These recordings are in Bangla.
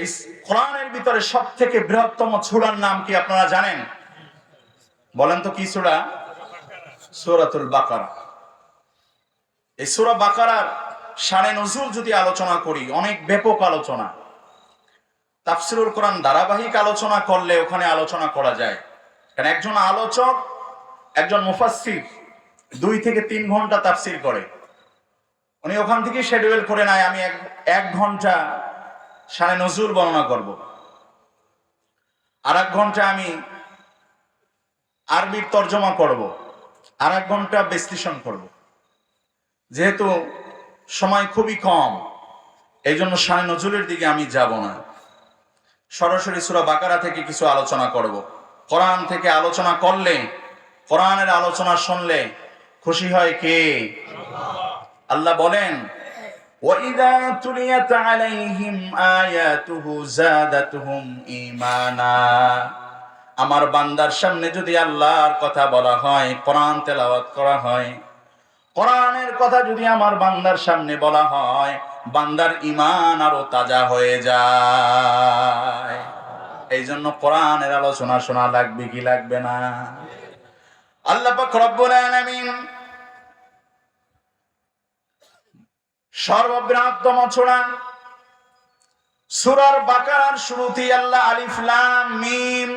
এই কোরআনের ভিতরে সব থেকে বৃহত্তম সূরার নাম কি আপনারা জানেন? বলেন তো কি সূরা? সূরাতুল বাকারা। এই সূরা বাকারার শানে নজরুল যদি আলোচনা করি, অনেক ব্যাপক আলোচনা। তাফসিরুল কোরআন ধারাবাহিক আলোচনা করলে ওখানে আলোচনা করা যায়। কারণ একজন আলোচক, একজন মুফাসসির দুই থেকে তিন ঘণ্টা তাফসির করে। উনি ওখান থেকে শেডিউল করে নেয়, আমি এক ঘণ্টা শানে নজরুল বর্ণনা করব। আর এক ঘণ্টা আমি আরবির তর্জমা করব আর এক ঘণ্টা বিশ্লেষণ করব। যেহেতু সময় খুবই কম এই জন্য শানে নজরুলের দিকে আমি যাব না। সরাসরি সুরা বাকারা থেকে কিছু আলোচনা করব। কোরআন থেকে আলোচনা করলে, কোরআনের আলোচনা শুনলে খুশি হয় কে? আল্লাহ বলেন وَإِذَا تُلِيَتْ عَلَيْهِمْ آيَاتُهُ زَادَتْهُمْ إِيمَانًا আমার বান্দার সামনে যদি আল্লাহর কথা বলা হয় কোরআন তেলাওয়াত করা হয় কোরআনের কথা যদি আমার বান্দার সামনে বলা হয় বান্দার ইমান আরো তাজা হয়ে যায় এই জন্য কোরআনের আলোচনা শোনা লাগবে কি লাগবে না আল্লাহ পাক রব্বুল আলামিন সর্ববৃহত্তম ছোড়া। সুরার বাকারার শুরুতেই আল্লাহ আলিফ, লাম, মিম,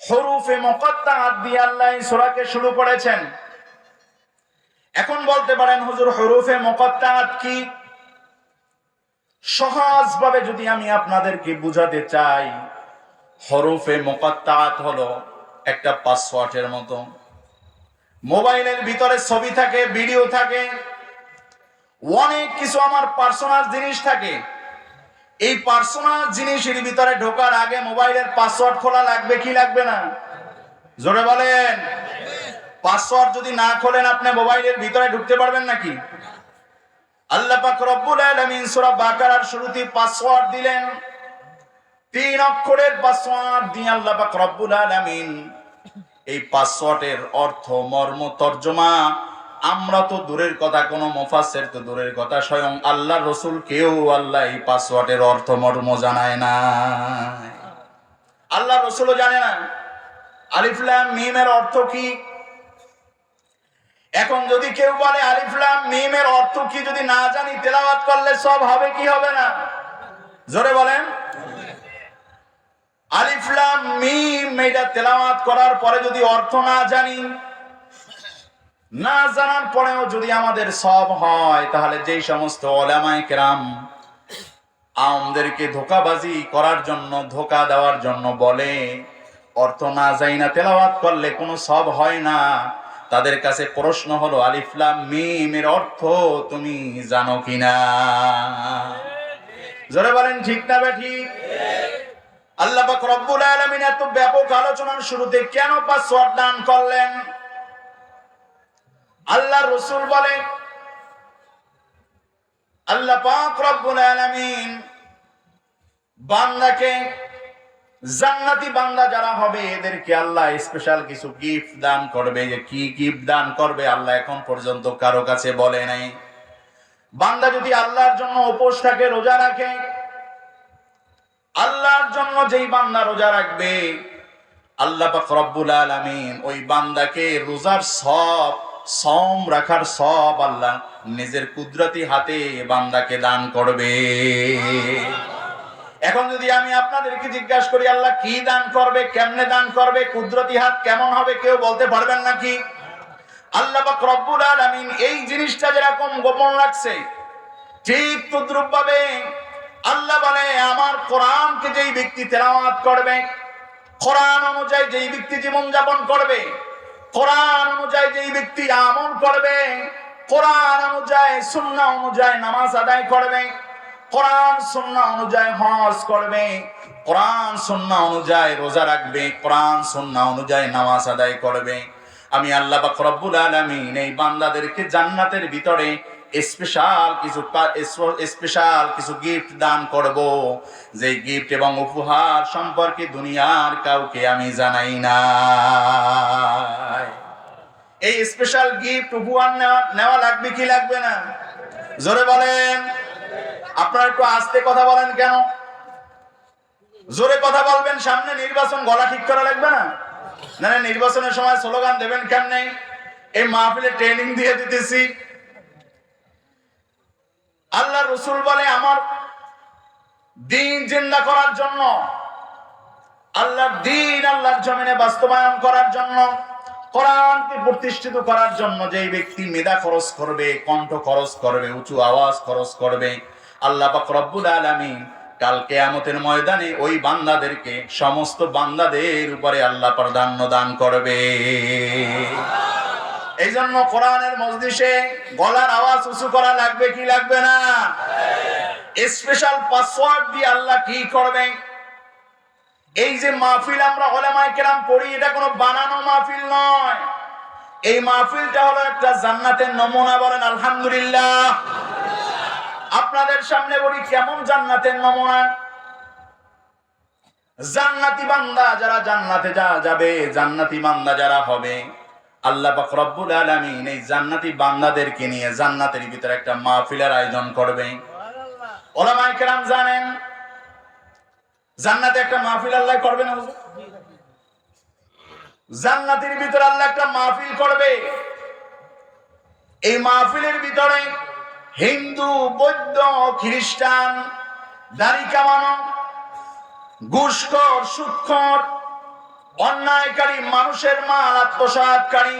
হরুফে মুকাত্তাআত দিয়ে আল্লাহ সূরাকে শুরু করেছেন। এখন বলতে পারেন, হুজুর, হরুফে মুকাত্তাআত কি? সহজভাবে যদি আমি আপনাদেরকে বুঝাতে চাই, হরুফে মুকাত্তাআত হলো একটা পাসওয়ার্ডের মতো। মোবাইলের ভিতরে ছবি থাকে, ভিডিও থাকে অনেক কিছু আমার পার্সোনাল জিনিস থাকে। এই পার্সোনাল জিনিসের ভিতরে ঢোকার আগে মোবাইলের পাসওয়ার্ড খোলা লাগবে কি লাগবে না? জোরে বলেন। পাসওয়ার্ড যদি না খোলেন আপনি মোবাইলের ভিতরে ঢুকতে পারবেন নাকি? আল্লাহ পাক রব্বুল আলামিন সূরা বাকারার শুরুতে পাসওয়ার্ড দিলেন। তিন অক্ষরের পাসওয়ার্ড দিয়ে আল্লাহ পাক রব্বুল আলামিন এই পাসওয়ার্ডের অর্থ মর্ম তর্জমা। আমরা তো দূরের কথা, কোনো মুফাসসির তো দূরের কথা, স্বয়ং আল্লাহ রসুল কেউ আল্লাহ এই পাসওয়ার্ডের অর্থ মর্ম জানায় না। আল্লাহ রসুলও জানে না। আলিফলাম মিমের অর্থ কি? এখন যদি কেউ বলে আলিফলাম মিমের অর্থ কি, যদি না জানি, তেলাওয়াত করলে সব হবে, কি হবে না? জোরে বলেন। আলিফলাম মিম, এটা তেলাওয়াত করার পরে যদি অর্থ না জানি না জানার পরেও যদি আমাদের সব হয়, তাহলে যেই সমস্ত ওলামায়ে কেরাম আমদেরকে ধোকাবাজি করার জন্য, ধোকা দেওয়ার জন্য বলে, অর্থ না যাই না তেলাওয়াত করলে কোনো সব হয় না। তাদের কাছে প্রশ্ন হলো আলিফলাম মিমের অর্থ তুমি জানো কিনা? জোরে বলেন, ঠিক না ঠিক? আল্লাহ রব্বুল আলামিন এত ব্যাপক আলোচনার শুরুতে কেন পাসওয়ার্ড দান করলেন? আল্লাহ রসুল বলে আল্লাহ পাক রব্বুল আলামিন বান্দাকে জান্নাতি বান্দা যারা হবে, এদেরকে আল্লাহ স্পেশাল কিছু গিফট দান করবে। যে কি গিফট দান করবে, আল্লাহ এখন পর্যন্ত কারও কাছে বলে নাই। বান্দা যদি আল্লাহর জন্য উপোস থাকে, রোজা রাখে, আল্লাহর জন্য যেই বান্দা রোজা রাখবে, আল্লাহ পাক রব্বুল আলামিন ওই বান্দাকে রোজার সব সম রাখার সব আল্লাহ নিজের কুদরতি হাতে বান্দাকে দান করবে। এখন যদি আমি আপনাদেরকে জিজ্ঞাসা করি, আল্লাহ কি দান করবে, কেমনে দান করবে, কুদরতি হাত কেমন হবে, কেউ বলতে পারবেন নাকি? আল্লাহ পাক রব্বুল আলামিন এই জিনিসটা যেরকম গোপন রাখছে, ঠিক তদ্রুপ ভাবে আল্লাহ বলে, আমার কোরআনকে যেই ব্যক্তি তেলাওয়াত করবে, কোরআন অনুযায়ী যেই ব্যক্তি জীবন যাপন করবে কোরআন অনুযায়ী যেই ব্যক্তি আমল করবে, কোরআন অনুযায়ী সুন্না অনুযায়ী নামাজ আদায় করবে, কোরআন সুন্না অনুযায়ী হজ করবে, কোরআন সুন্না অনুযায়ী রোজা রাখবে, কোরআন সুন্না অনুযায়ী নামাজ আদায় করবে। আমি আল্লাহ রব্বুল আলামিন এই বান্দাদেরকে জান্নাতের ভিতরে স্পেশাল কিছু স্পেশাল কিছু গিফট দান করব। যে গিফট এবং উপহার সম্পর্কে দুনিয়ার কাউকে আমি জানাই না এই স্পেশাল গিফট উপহার নেওয়া লাগবে কি লাগবে না? জোরে বলেন। আপনারা একটু আস্তে কথা বলেন কেন? জোরে কথা বলবেন, সামনে নির্বাচন গলা ঠিক করা লাগবে না? না নির্বাচনের সময় স্লোগান দেবেন কেমনে? এই মাহফিলে ট্রেনিং দিয়ে দিতেছি। আল্লাহ রসুল বলে, আমার দিন জিন্দা করার জন্য, আল্লাহর দিন আল্লাহর জমিনে বাস্তবায়ন করার জন্য, কোরআনকে প্রতিষ্ঠিত করার জন্য যে ব্যক্তি মেধা খরচ করবে, কণ্ঠ খরচ করবে, উঁচু আওয়াজ খরচ করবে, আল্লাহ পাক রব্বুল আলামিন কাল কেয়ামতের ময়দানে ওই বান্দাদেরকে, সমস্ত বান্দাদের উপরে আল্লাহ প্রাধান্য দান করবে। এই জন্য কোরআনের মজলিসে গলার আওয়াজ উঁচু করা লাগবে, কি লাগবে না? স্পেশাল পাসওয়ার্ড দিয়ে আল্লাহ কি করবে এই যে মাহফিল আমরা ওলামায়ে কেরাম পড়ি, এটা কোনো বানানো মাহফিল নয়। এই মাহফিলটা হলো একটা জান্নাতের নমুনা বলেন, আলহামদুলিল্লাহ। আপনাদের সামনে বলি, কেমন জান্নাতের নমুনা? জান্নাতি বান্দা যারা জান্নাতে যা যাবে, জান্নাতি বান্দা যারা হবে আল্লাহ পাক রব্বুল আলামিন এই জান্নাতি বান্দাদেরকে নিয়ে জান্নাতের ভিতরে একটা মাহফিলের আয়োজন করবে। ওলামায়ে কেরাম জানেন জান্নাতে একটা মাহফিল আল্লাহ করবে না? জান্নাতের ভিতরে আল্লাহ একটা মাহফিল করবে। এই মাহফিলের ভিতরে হিন্দু বৌদ্ধ খ্রিস্টান দাড়ি কামানো ঘুষখোর সুৎখর অন্যায়কারী মানুষের মাল আত্মসাৎকারী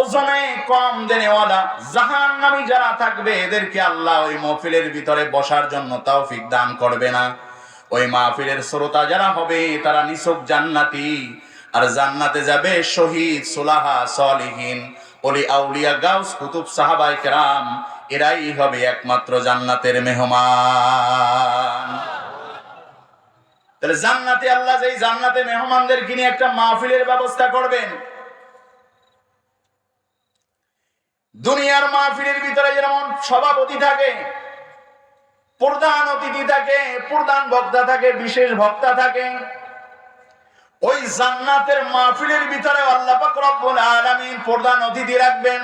ওজনে কম দেনেওয়ালা জাহান নামি যারা থাকবে, এদেরকে আল্লাহ ওই মহফিলের ভিতরে বসার জন্য তৌফিক দান করবে না। ওই মাহফিলের শ্রোতা যারা হবে, তারা নিছক জান্নাতি। আর জান্নাতে যাবে শহীদ, সুলাহা, সলিহীন। ওলি আউলিয়া গাউস, কুতুব সাহাবাই কেরাম, এরাই হবে একমাত্র জান্নাতের মেহমান। তাহলে জান্নাতে আল্লাহ যেই জান্নাতে মেহমানদের কিনে একটা মাহফিলের ব্যবস্থা করবেন। দুনিয়ার মাহফিলের ভিতরে যেমন সভাপতি থাকে, প্রধান অতিথি থাকে, প্রধান বক্তা থাকে, বিশেষ বক্তা থাকে, ওই জান্নাতের মাহফিলের ভিতরে আল্লাহ পাক রব্বুল আলামিন প্রধান অতিথি রাখবেন,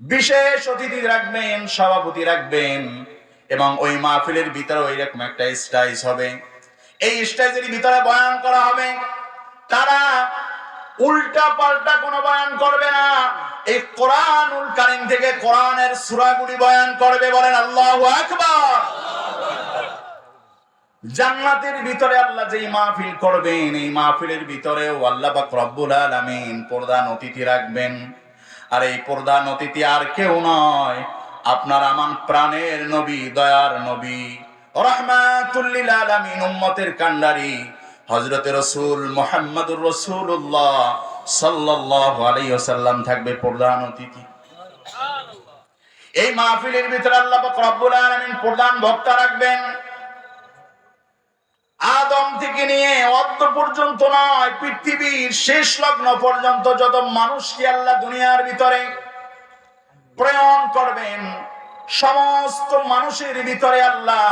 বিশেষ অতিথি রাখবেন, সভাপতি রাখবেন। এবং ওই মাহফিলের ভিতরে ওই রকম একটা স্টাইজ হবে। এই স্টাইজের ভিতরে বয়ান করা হবে। তারা উল্টা পাল্টা কোনো বয়ান করবে না। এই কোরআনুল কারিম থেকে কোরআনের সূরাগুলি বয়ান করবে বলেন আল্লাহু আকবার। জান্নাতের ভিতরে আল্লাহ যেই মাহফিল করবেন, এই মাহফিলের ভিতরেও আল্লাহ পাক রব্বুল আলামিন প্রধান অতিথি রাখবেন। আর এই প্রধান অতিথি আর কেউ নয় আপনার আমান প্রাণের নবী, দয়ার নবী। রহমাতুল্লিল আলামিন, উম্মতের কান্ডারি। হযরতে রাসূল মুহাম্মদুর রাসূলুল্লাহ সাল্লাল্লাহু আলাইহি ওয়াসাল্লাম থাকবে প্রধান অতিথি। এই মাহফিলের ভিতরে আল্লাহ রব্বুল আলামিন প্রধান বক্তা রাখবেন। আদম থেকে নিয়ে অদ্য পর্যন্ত নয়, পৃথিবীর শেষ লগ্ন পর্যন্ত যত মানুষকে আল্লাহ দুনিয়ার ভিতরে প্রেরণ করবেন সমস্ত মানুষের ভিতরে আল্লাহ,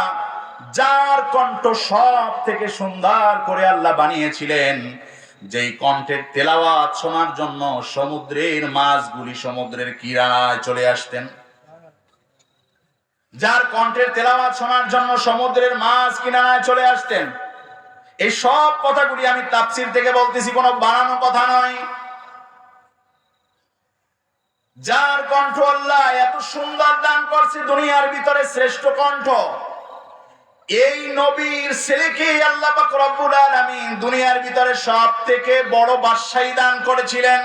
যার কণ্ঠ সব থেকে সুন্দর করে আল্লাহ বানিয়েছিলেন। যেই কণ্ঠের তেলাওয়াত শোনার জন্য সমুদ্রের মাছগুলি সমুদ্রের কিরায় চলে আসতেন। যার কণ্ঠের তেলাওয়াত শোনার জন্য সমুদ্রের মাছ কিনারায় চলে আসতেন। এই সব কথাগুলি আমি তাফসির থেকে বলতেছি, কোনো বানানো কথা নয়। যার কণ্ঠ আল্লাহ এত সুন্দর দান করছে দুনিয়ার ভিতরে শ্রেষ্ঠ কণ্ঠ। এই নবীর ছেলেকে আল্লাহ রব্বুল আলামিন দুনিয়ার ভিতরে সব থেকে বড় বাদশাহী দান করেছিলেন।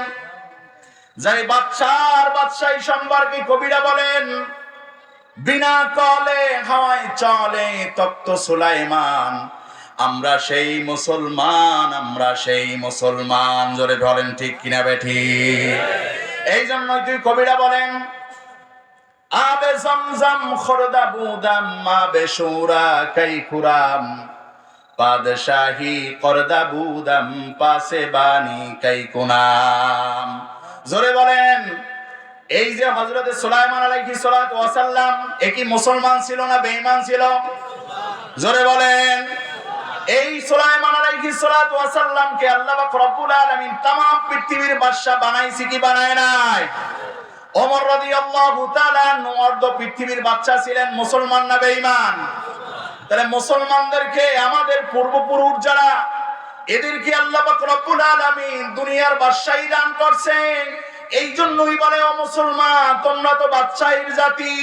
যাই বাদশার বাদশাহী সম্পর্কে কবিরা বলেন, বিনা কলে হাওয়ায় চলে তক্ত সুলাইমান। আমরা সেই মুসলমান, আমরা সেই মুসলমান। জোরে বলেন ঠিক কিনা বেঠি? এই জন্যই তুই কবিরা বলেন, আবে জমজম খরদা বুদাম, আবে সুরা কাই কুরাম পাদশাহী করদা বুদাম, পাশে বানি কাই কুনাম জোরে বলেন, এই যে হজরত সুলাইমান আলাইহি সালাতু ওয়াসাল্লাম একই মুসলমান ছিল না বেঈমান ছিল? জোরে বলেন এই সুলাইমান আলাইহিস সালাতু ওয়াসাল্লামকে আল্লাহ পাক রব্বুল আলামিন तमाम পৃথিবীর বাদশা বানাইছে কি বানায় নাই ওমর রাদিয়াল্লাহু তাআলা অর্ধ পৃথিবীর বাদশা ছিলেন মুসলমান না বেঈমান তাহলে মুসলমানদেরকে আমাদের পূর্বপুরুষ যারা এদেরকে আল্লাহ পাক রব্বুল আলামিন দুনিয়ার বাদশাহী দান করছে এই জন্যই বলে, ও মুসলমান, তোমরা তো বাদশাহীর জাতি।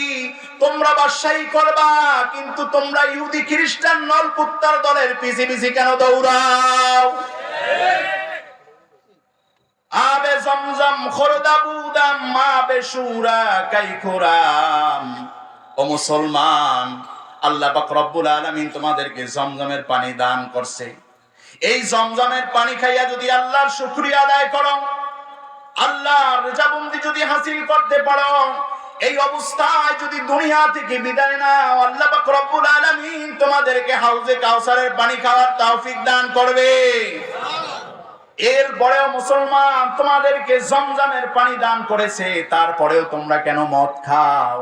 তোমরা বাদশাহী করবা, কিন্তু তোমরা ইহুদি খ্রিস্টান নল কুত্তার দলের পিছি পিছি কেন দৌড়াও? আবে জমজম, খোরদা বুদাম মা বেসুরা ও মুসলমান, আল্লাহ পাক রব্বুল তোমাদেরকে জমজমের পানি দান করছে। এই জমজমের পানি খাইয়া যদি আল্লাহর শুকরিয়া আদায় করো আল্লাহর রেজাবন্দি যদি হাসিল করতে পারো, এই অবস্থায় যদি দুনিয়া থেকে বিদায় নাও, আল্লাহ পাক রব্বুল আলামিন তোমাদেরকে হাউজে কাউসারের পানি খাওয়ার তৌফিক দান করবে। এর পরেও মুসলমান তোমাদেরকে জমজমের পানি দান করেছে, তারপরেও তোমরা কেন মদ খাও?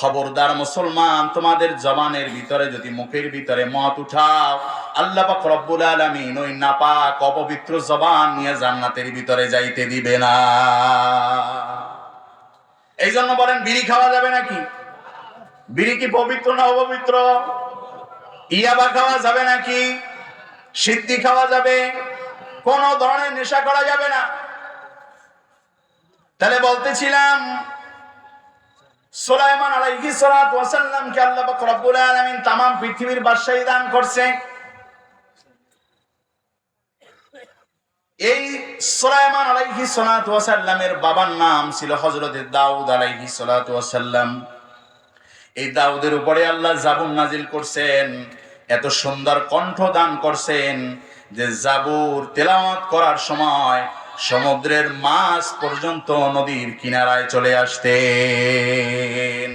খবরদার মুসলমান, তোমাদের জবানের ভিতরে যদি মুখের ভিতরে মদ উঠাও, আল্লাহ পাক রব্বুল আলামিন ওই নাপাক, অপবিত্র জবান নিয়ে জান্নাতের ভিতরে যাইতে দিবে না। এই জন্য বলেন, বিড়ি খাওয়া যাবে নাকি? বিড়ি কি পবিত্র না অপবিত্র? ইয়াবা খাওয়া যাবে নাকি? সিদ্ধি খাওয়া যাবে? কোন ধরনের নেশা করা যাবে না। তাহলে বলতেছিলাম সুলাইমান আলাইহিস সালাতু ওয়াসাল্লাম কে আল্লাহ পাক রব্বুল আলামিন तमाम পৃথিবীর বাদশাহী দান করছে এই সুলাইমান আলাইহিস সালাতু ওয়াসাল্লামের বাবার নাম ছিল হযরত দাউদ আলাইহিস সালাতু ওয়াসাল্লাম এই দাউদের উপরে আল্লাহ জাবুর নাজিল করছেন এত সুন্দর কণ্ঠ দান করছেন যে জাবুর তেলাওয়াত করার সময় সমুদ্রের মাছ পর্যন্ত নদীর কিনারায় চলে আসতেন।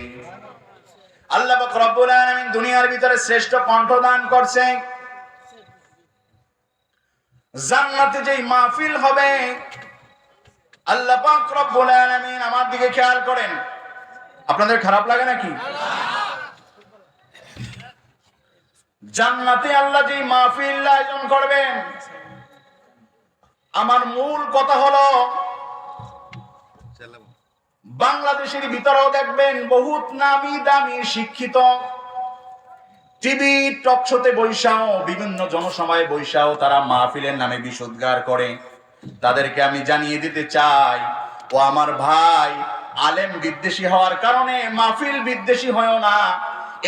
আল্লাহ রব্বুল দুনিয়ার ভিতরে শ্রেষ্ঠ কণ্ঠ দান করছে। জান্নাতে যেই মাহফিল হবে, আল্লাহ রব্বুল আমার দিকে খেয়াল করেন। আপনাদের খারাপ লাগে নাকি? জান্নাতে আল্লাহ যে মাহফিল আয়োজন করবেন আমার মূল কথা হলো বাংলাদেশের ভিতরেও দেখবেন বহুত নামি দামি শিক্ষিত। টিভি টক শোতে বৈশাও বিভিন্ন জনসভায় বৈশাও তারা মাহফিলের নামে বিশুদ্গার করে। তাদেরকে আমি জানিয়ে দিতে চাই ও আমার ভাই আলেম বিদ্বেষী হওয়ার কারণে মাহফিল বিদ্বেষী হয় না।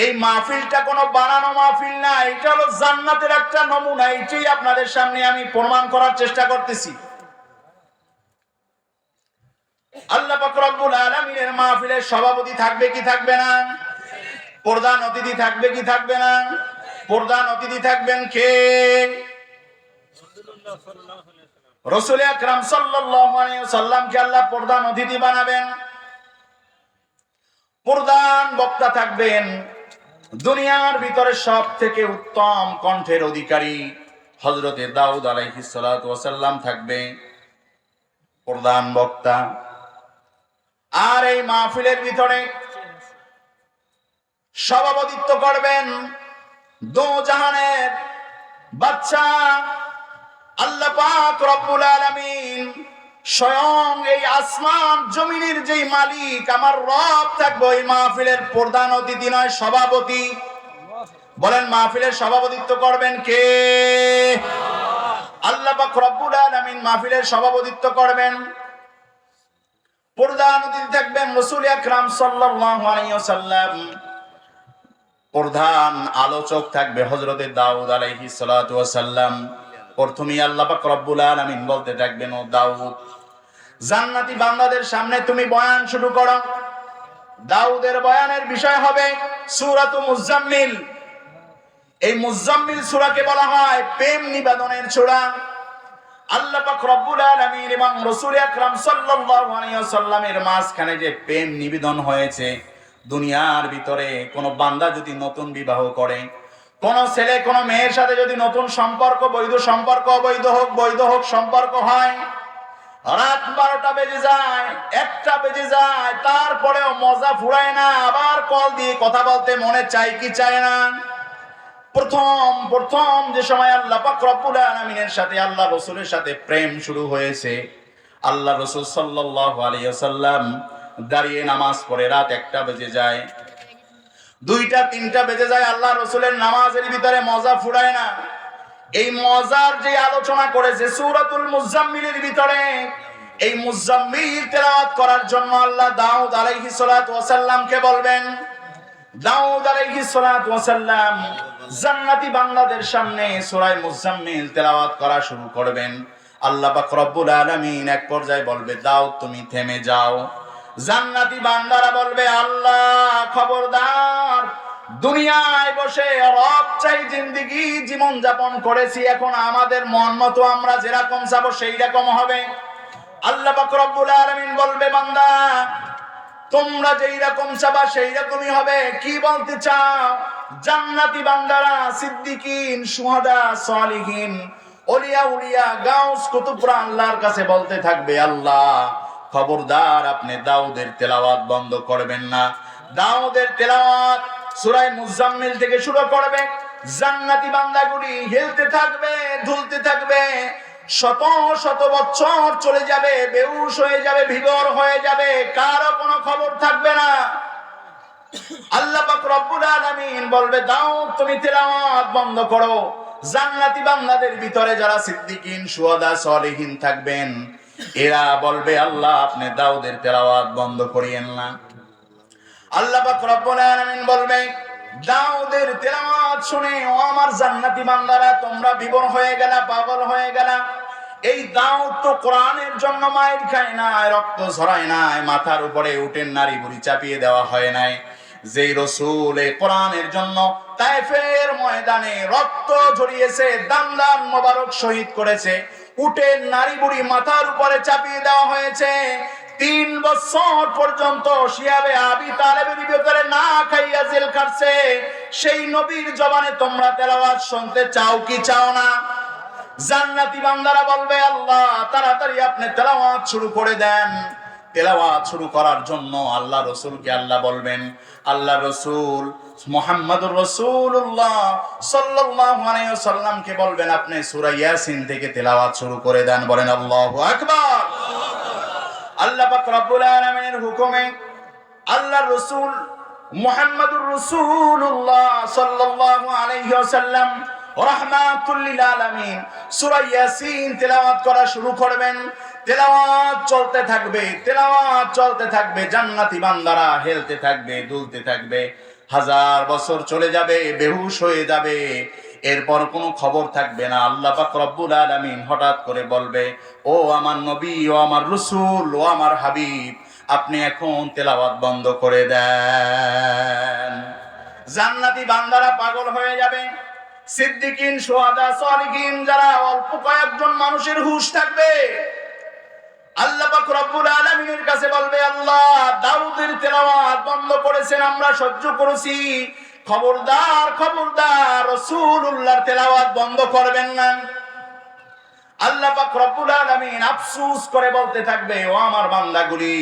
এই মাহফিলটা কোনো বানানো মাহফিল না, এটা হলো জান্নাতের একটা নমুনা এটাই আপনাদের সামনে আমি প্রমাণ করার চেষ্টা করতেছি। আল্লাহ রব্বুল আলামিনের মাহফিলের সভাপতি থাকবে কি থাকবে না? প্রধান অতিথি থাকবে কি থাকবে না? প্রধান অতিথি থাকবেন কে? রসুল সাল্লামকে আল্লাহ প্রধান অতিথি বানাবেন। প্রধান বক্তা থাকবেন দুনিয়ার ভিতরে সব থেকে উত্তম কণ্ঠের অধিকারী হজরতে দাউদ আলাইহিস সালাতু ওয়াসাল্লাম থাকবে প্রধান বক্তা। আর এই মাহফিলের ভিতরে সভাপতিত্ব করবেন দো জাহানের বাচ্চা আল্লাহ পাক রব্বুল আলামিন। স্বয়ং এই আসমান জমিনের যেই মালিক, আমার রব থাকবে ওই মাহফিলের প্রধান অতিথি নয়, সভাপতি। বলেন, মাহফিলের সভাপতিত্ব করবেন কে? আল্লাহ রব্বুল আলামিন মাহফিলের সভাপতিত্ব করবেন। প্রধান অতিথি থাকবেন রসুল আকরাম সাল্লাল্লাহু আলাইহি ওয়াসাল্লাম। প্রধান আলোচক থাকবে হযরতে দাউদ আলাইহিস সালাতু ওয়াসাল্লাম। প্রথমেই আল্লাহ পাক রব্বুল আলামিন বলতে থাকবেন, ও দাউদ, জান্নাতি বান্দাদের সামনে তুমি বয়ান শুরু করো। দাউদের বয়ানের বিষয় হবে সূরাতু মুজাম্মিল। এই মুজাম্মিল সূরাকে বলা হয় প্রেম নিবেদনের সূরা। আল্লাহ পাক রব্বুল আলামিন এবং রাসূল আকরাম সাল্লাল্লাহু আলাইহি ওয়াসাল্লামের মাঝখানে যে প্রেম নিবেদন হয়েছে, দুনিয়ার ভিতরে কোন বান্দা যদি নতুন বিবাহ করে কোন ছেলে, কোন মেয়ের সাথে যদি নতুন সম্পর্ক, বৈধ সম্পর্ক, অবৈধ হোক, বৈধ হোক, সম্পর্ক হয়, রাত বারোটা বেজে যায়, একটা বেজে যায়, তারপরেও মজা ফুরায় না, আবার কল দিয়ে কথা বলতে মনে চাই কি চায় না। প্রথম প্রথম যে সময় আল্লাহ পাক রব্বুল আলামিনের সাথে, আল্লাহ রসুলের সাথে প্রেম শুরু হয়েছে, আল্লাহ রসুল সাল্লাল্লাহু আলাইহি ওয়াসাল্লাম দাঁড়িয়ে নামাজ পড়ে রাত একটা বেজে যায় দুইটা, তিনটা বেজে যায়, আল্লাহ রসুলের নামাজের ভিতরে মজা ফুরায় না। এই মজার যে আলোচনা করেছে সূরাতুল মুজাম্মিলের ভিতরে, এই মুজাম্মিল তেলাওয়াত করার জন্য আল্লাহ দাউদ আলাইহিস সালাতু ওয়াসাল্লামকে বলবেন, দাউদ আলাইহিস সালাতু ওয়াসাল্লাম জান্নাতি বান্দাদের সামনে সূরা মুজাম্মিল তেলাওয়াত করা শুরু করবেন। আল্লাহ পাক রব্বুল আলামিন এক পর্যায়ে বলবে, দাউদ, তুমি থেমে যাও। জান্নাতি বান্দারা বলবে, আল্লাহ, খবরদার। দুনিয়ায় বসে রব চাই জিন্দিগি জীবন যাপন করেছি, এখন আমাদের মন মতো আমরা যেরকম চাবো সেই রকম হবে। আল্লাহ পাক রব্বুল আলামিন বলবে, বান্দা, তোমরা যেই রকম চাবা সেই রকমই হবে। কি বলতে চাও? জান্নাতি বান্দারা, সিদ্দিকিন, সুহাদা, সালিহিন ওলিয়া উলিয়া, গাউস কুতুবরা আল্লাহর কাছে বলতে থাকবে, আল্লাহ খবরদার, আপনি দাউদের তেলাওয়াত বন্ধ করবেন না। দাউদের তেলাওয়াত সূরা মুজাম্মিল থেকে শুরু করবে। জান্নাতি বান্দাগুলি হেলতে থাকবে, ঝুলতে থাকবে। শত শত বছর চলে যাবে, বেউস হয়ে যাবে, ভিগর হয়ে যাবে, কারও কোনো খবর থাকবে না। আল্লাহ পাক রব্বুল আলামিন বলবে, দাও, তুমি তেলাওয়াত বন্ধ করো। জান্নাতি বান্দাদের ভিতরে যারা সিদ্দিকিন সুহাদা সলিহিন থাকবেন এরা বলবে, আল্লাহ, আপনি দাউদের তেলাওয়াত বন্ধ করিয়েন না। আল্লাহ পাক রব্বুল আলামিন বলবে, দাউদের তেলাওয়াত শুনে, ও আমার জান্নাতি বান্দারা, তোমরা বিবর হয়ে গেলা, পাগল হয়ে গেলা। এই দাউদ তো কোরআনের জন্য মায়ের খায় না রক্ত ঝরায় নাই, মাথার উপরে উঠেন নারী বুড়ি চাপিয়ে দেওয়া হয় নাই। যেই রসুল এই কোরআনের জন্য তাইফের ময়দানে রক্ত ঝরিয়েছে, দান দান মোবারক শহীদ করেছে। উটের নারী বুড়ি মাথার উপরে চাপিয়ে দেওয়া হয়েছে। তিন বছর পর্যন্ত শিয়াবে আবি তালেবের ভিতরে না খাইয়া জেল কাটছে সেই নবীর জবানে তোমরা তেলাওয়াত শুনতে চাও কি চাও না? জান্নাতি বান্দারা বলবে, আল্লাহ, তাড়াতাড়ি আপনি তেলাওয়াত শুরু করে দেন। তেলাওয়াত শুরু করার জন্য আল্লাহ রসুলকে আল্লাহ বলবেন, আল্লাহ রসুল, মোহাম্মদুর রসুল্লাহ আলাইহি সাল্লামকে বলবেন, আপনি সূরা ইয়াসিন থেকে তেলাওয়াত শুরু করে দেন, বলেন আল্লাহু আকবার। আল্লাহ পাক রব্বুল আলামিনের হুকুমে আল্লাহ রসুল, মুহাম্মদুর রসুল্লাহ সাল্লাল্লাহু আলাইহি ওয়াসাল্লাম রাহমাতুল লিল আলামিন। সূরা ইয়াসিন তেলাওয়াত করা শুরু করবেন। তেলাওয়াত চলতে থাকবে, তেলাওয়াত চলতে থাকবে, জান্নাতি বান্দারা হেলতে থাকবে, দুলতে থাকবে। হাজার বছর চলে যাবে, বেহুশ হয়ে যাবে। এরপর কোনো খবর থাকবে না। আল্লাহ পাক রব্বুল আলামিন হঠাৎ করে বলবে, ও আমার নবী, ও আমার রসুল, ও আমার হাবিব, আপনি এখন তেলাওয়াত বন্ধ করে দেন। জান্নাতি বান্দারা পাগল হয়ে যাবে। সিদ্দিকিন যারা অল্প কয়েকজন মানুষের হুশ থাকবে, আল্লাহ বন্ধ করেছেন, আমরা সহ্য করেছি। খবরদার খবরদার, রাসূলুল্লাহর তেলাওয়াত বন্ধ করবেন না। আল্লাহ রব্বুল আলামিন আফসোস করে বলতে থাকবে, ও আমার বান্দাগুলি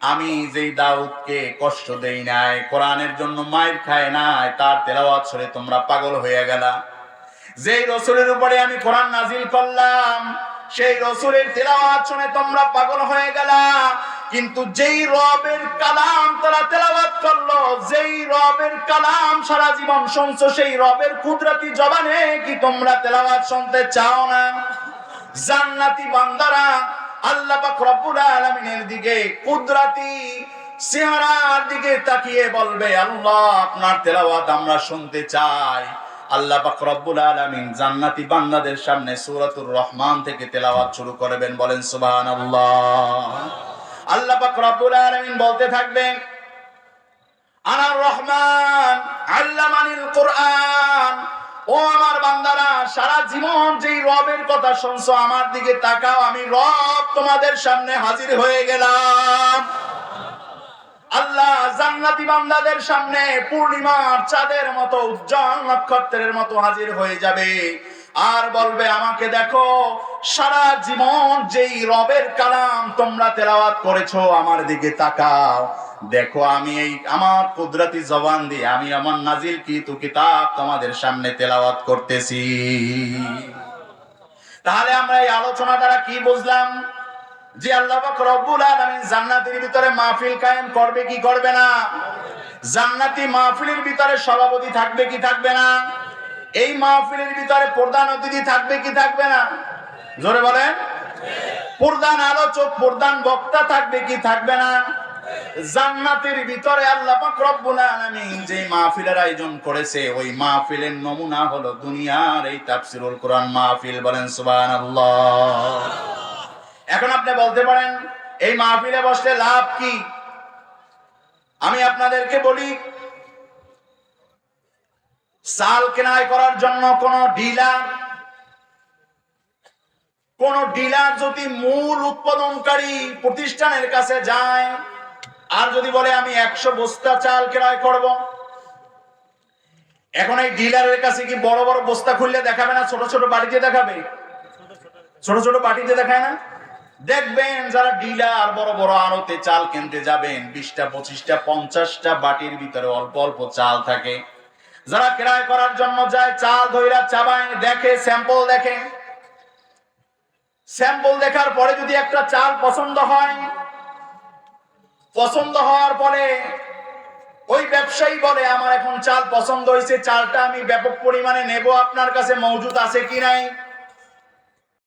আমি যেই দাউদকে কষ্ট দেই নাই, কোরআনের জন্য মায়ের খায় নাই, তার তেলাওয়াত শুনে তোমরা পাগল হয়ে গেলা। যেই রসুলের উপরে আমি কোরআন নাজিল করলাম, সেই রসুলের তেলাওয়াত শুনে তোমরা পাগল হয়ে গেলা। কিন্তু যেই রবের কালাম তারা তেলাওয়াত করল, যেই রবের কালাম সারা জীবন শুনছো, সেই রবের কুদরতি জবানে কি তোমরা তেলাওয়াত শুনতে চাও না? জান্নাতি বান্দারা রব্বুল দিকে দিকে তাকিয়ে বলবে, আল্লাহ, আপনার তেলাওয়াত আমরা শুনতে চাই। আল্লাহ পাক রব্বুল জান্নাতি সামনে সূরাতুর রহমান থেকে তেলাওয়াত শুরু করবেন, বলেন, সুবহানাল্লাহ। আল্লাহ পাক রব্বুল আলামিন বলতে থাকবেন, আনার রহমান, আল্লামানিল কোরআন। ও আমার বান্দারা, সারা জীবন যেই রবের কথা শুনছো, আমার দিকে তাকাও, আমি রব তোমাদের সামনে হাজির হয়ে গেলাম। আল্লাহ জান্নাতি বান্দাদের সামনে পূর্ণিমার চাঁদের মতো, উজ্জ্বল নক্ষত্রের মতো হাজির হয়ে যাবে। আর বলবে, আমাকে দেখো, সারা জীবন যেই রবের কালাম তোমরা তেলাওয়াত করেছ, আমার দিকে তাকাও। দেখো আমি এই আমার কুদরতি জবান দিয়ে আমি আমার নাজিল কি তু কিতাব তোমাদের সামনে তেলাওয়াত করতেছি। তাহলে আমরা এই আলোচনা দ্বারা কি বুঝলাম? যে আল্লাহ রব্বুল আলামিন জান্নাতের ভিতরে মাহফিল কায়েম করবে কি করবে না? জান্নাতি মাহফিলের ভিতরে সভাপতি থাকবে কি থাকবে না? এই মাহফিলের ভিতরে প্রধান অতিথি থাকবে কি থাকবে না? জোরে বলেন। প্রধান আলোচক, প্রধান বক্তা থাকবে কি থাকবে না? জান্নাতের ভিতরে আল্লাহ পাক রব্বুল আলামিন যে মাহফিলের আয়োজন করেছে, ওই মাহফিলের নমুনা হলো দুনিয়ার এই তাফসীরুল কোরআন মাহফিল। বলেন সুবহানাল্লাহ। এখন আপনি বলতে পারেন, এই মাহফিলে বসলে লাভ কি? আমি আপনাদেরকে বলি চাল কেনাই করার জন্য কোন ডিলার কোন ডিলার যদি মূল উৎপাদনকারী প্রতিষ্ঠানের কাছে যায় আর যদি বলে আমি একশো বস্তা চাল ক্রয় করব? এখন এই ডিলারের কাছে কি বড় বড় বস্তা খুললে দেখাবে না? ছোট ছোট বাড়িতে দেখাবে? ছোট ছোট বাটিতে দেখায় না? দেখবেন যারা ডিলার বড় বড় আড়তে চাল কিনতে যাবেন, বিশটা, পঁচিশটা, পঞ্চাশটা বাটির ভিতরে অল্প অল্প চাল থাকে। যারা ক্রয় করার জন্য যায়, চাল ধইরা চাবায়, দেখে, স্যাম্পল দেখে। স্যাম্পল দেখার পরে যদি একটা চাল পছন্দ হয় পছন্দ হওয়ার পরে ওই ব্যবসায়ী বলে, আমার এখন চাল পছন্দ হয়েছে, চালটা আমি ব্যাপক পরিমাণে নেব, আপনার কাছে মজুদ আছে কি নাই?